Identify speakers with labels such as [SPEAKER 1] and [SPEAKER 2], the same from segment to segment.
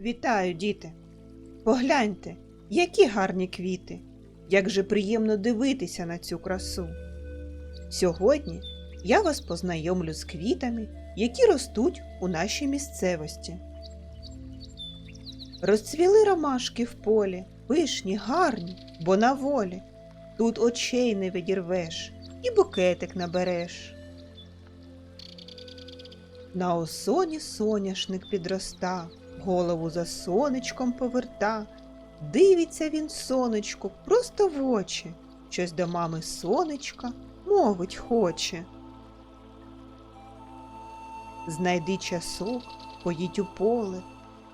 [SPEAKER 1] Вітаю, діти! Погляньте, які гарні квіти! Як же приємно дивитися на цю красу. Сьогодні я вас познайомлю з квітами, які ростуть у нашій місцевості. Розцвіли ромашки в полі, пишні, гарні, бо на волі. Тут очей не відірвеш і букетик набереш. На осоні соняшник підроста, голову за сонечком поверта. Дивиться він сонечку просто в очі, щось до мами сонечка мовить хоче. Знайди часок, поїдь у поле,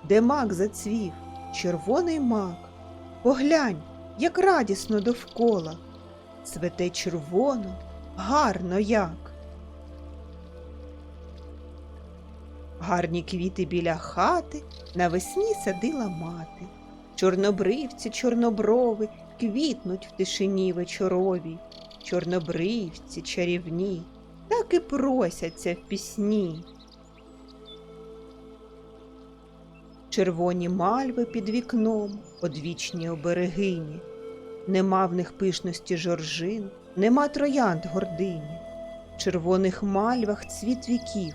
[SPEAKER 1] де мак зацвів, червоний мак. Поглянь, як радісно довкола, цвете червоно, гарно як. Гарні квіти біля хати навесні садила мати. Чорнобривці, чорноброви квітнуть в тишині вечоровій. Чорнобривці чарівні, так і просяться в пісні. Червоні мальви під вікном, одвічні оберегині. Нема в них пишності жоржин, нема троянд гордині. В червоних мальвах цвіт віків,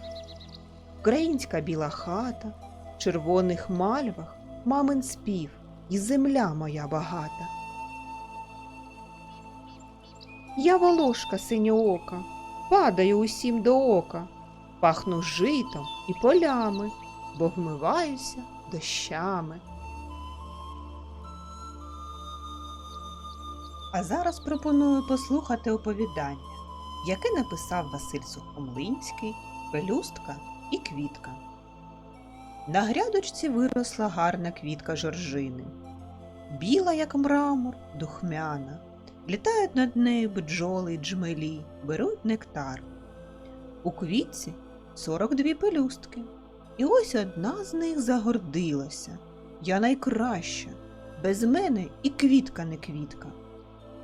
[SPEAKER 1] Українська біла хата, в червоних мальвах мамин спів і земля моя багата. Я волошка синьоока, падаю усім до ока, пахну житом і полями, бо вмиваюся дощами. А зараз пропоную послухати оповідання, яке написав Василь Сухомлинський, Пелюстка і квітка. На грядочці виросла гарна квітка жоржини, біла, як мрамор, духмяна. Літають над нею бджоли й джмелі, беруть нектар. У квітці 42 пелюстки, і ось одна з них загордилася. Я найкраща, без мене і квітка не квітка.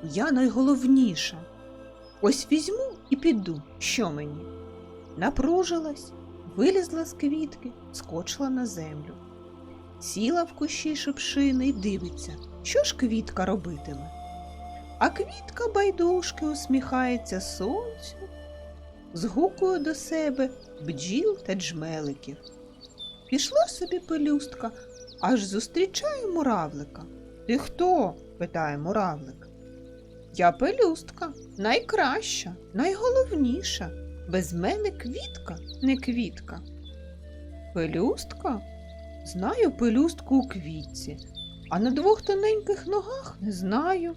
[SPEAKER 1] Я найголовніша. Ось візьму і піду, що мені? Напружилась, вилізла з квітки, скочила на землю. Сіла в кущі шипшини і дивиться, що ж квітка робитиме. А квітка байдужки усміхається сонцю, згукує до себе бджіл та джмеликів. Пішла собі пелюстка, аж зустрічає муравлика. Ти хто? питає муравлик. Я пелюстка, найкраща, найголовніша. Без мене квітка не квітка. Пелюстка? Знаю пелюстку у квітці, а на двох тоненьких ногах не знаю.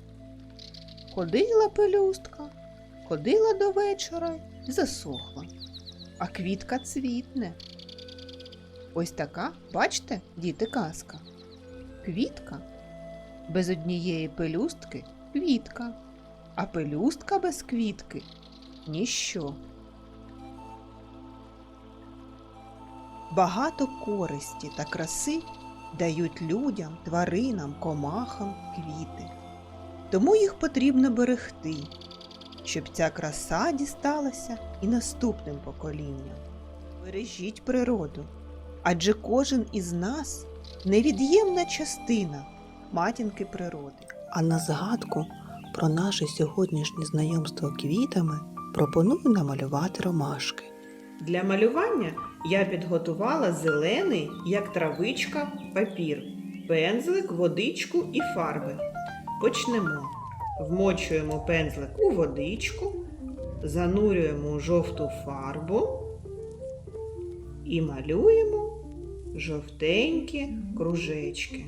[SPEAKER 1] Ходила пелюстка, ходила до вечора й засохла, а квітка цвітне. Ось така, бачите, діти казка. Квітка без однієї пелюстки квітка, а пелюстка без квітки ніщо. Багато користі та краси дають людям, тваринам, комахам квіти. Тому їх потрібно берегти, щоб ця краса дісталася і наступним поколінням. Бережіть природу, адже кожен із нас невід'ємна частина матінки природи.
[SPEAKER 2] А на згадку про наше сьогоднішнє знайомство квітами пропоную намалювати ромашки.
[SPEAKER 1] Для малювання я підготувала зелений, як травичка, папір, пензлик, водичку і фарби. Почнемо. Вмочуємо пензлик у водичку, занурюємо жовту фарбу і малюємо жовтенькі кружечки.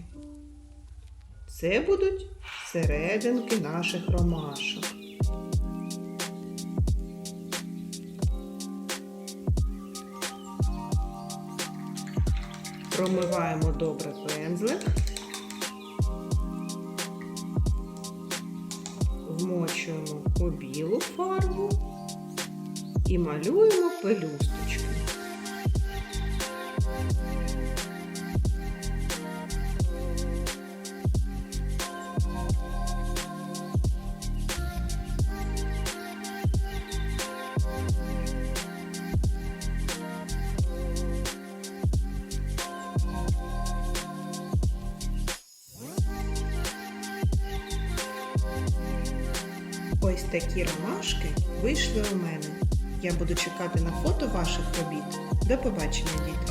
[SPEAKER 1] Це будуть серединки наших ромашок. Промиваємо добре пензлик. Вмочуємо у білу фарбу і малюємо пелюсточки. Ось такі ромашки вийшли у мене. Я буду чекати на фото ваших робіт. До побачення, діти!